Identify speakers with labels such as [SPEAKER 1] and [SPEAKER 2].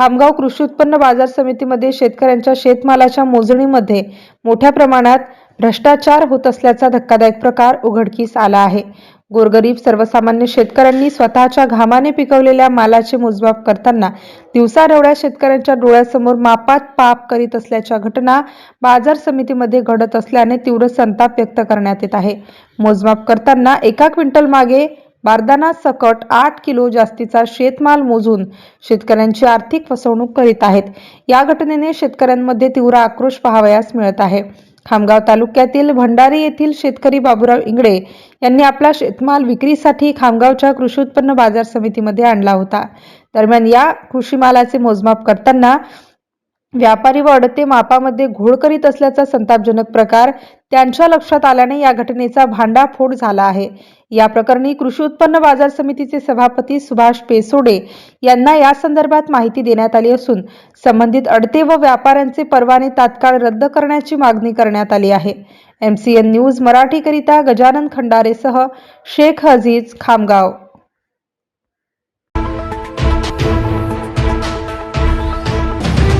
[SPEAKER 1] खामगाव कृषी उत्पन्न बाजार समितीमध्ये शेतकऱ्यांच्या शेतमालाच्या मोजणीमध्ये मोठ्या प्रमाणात भ्रष्टाचार होत असल्याचा धक्कादायक प्रकार उघडकीस आला आहे. गोरगरीब सर्वसामान्य शेतकऱ्यांनी स्वतःच्या घामाने पिकवलेल्या मालाचे मोजमाप करताना दिवसाढवळ्या शेतकऱ्यांच्या डोळ्यासमोर मापात पाप करीत असल्याच्या घटना बाजार समितीमध्ये घडत असल्याने तीव्र संताप व्यक्त करण्यात येत आहे. मोजमाप करताना एका क्विंटल मागे बारदाना सकट आठ किलो जास्तीचा शेतमाल मोजून शेतकऱ्यांची आर्थिक फसवणूक करीत आहेत. या घटनेने शेतकऱ्यांमध्ये तीव्र आक्रोश पाहावयास मिळत आहे. खामगाव तालुक्यातील भंडारी येथील शेतकरी बाबूराव इंगळे यांनी आपला शेतमाल विक्रीसाठी खामगावच्या कृषी उत्पन्न बाजार समितीमध्ये आणला होता. दरम्यान या कृषी मालाचे मोजमाप करताना व्यापारी व अडते मापामध्ये घोळ करीत असल्याचा संतापजनक प्रकार त्यांच्या लक्षात आल्याने या घटनेचा भांडाफोड झाला आहे. या प्रकरणी कृषी उत्पन्न बाजार समितीचे सभापती सुभाष पेसोडे यांना या संदर्भात माहिती देण्यात आली असून संबंधित अडते व व्यापाऱ्यांचे परवाने तात्काळ रद्द करण्याची मागणी करण्यात आली आहे. एम सी एन न्यूज मराठीकरिता गजानन खंडारेसह शेख अजीज खामगाव.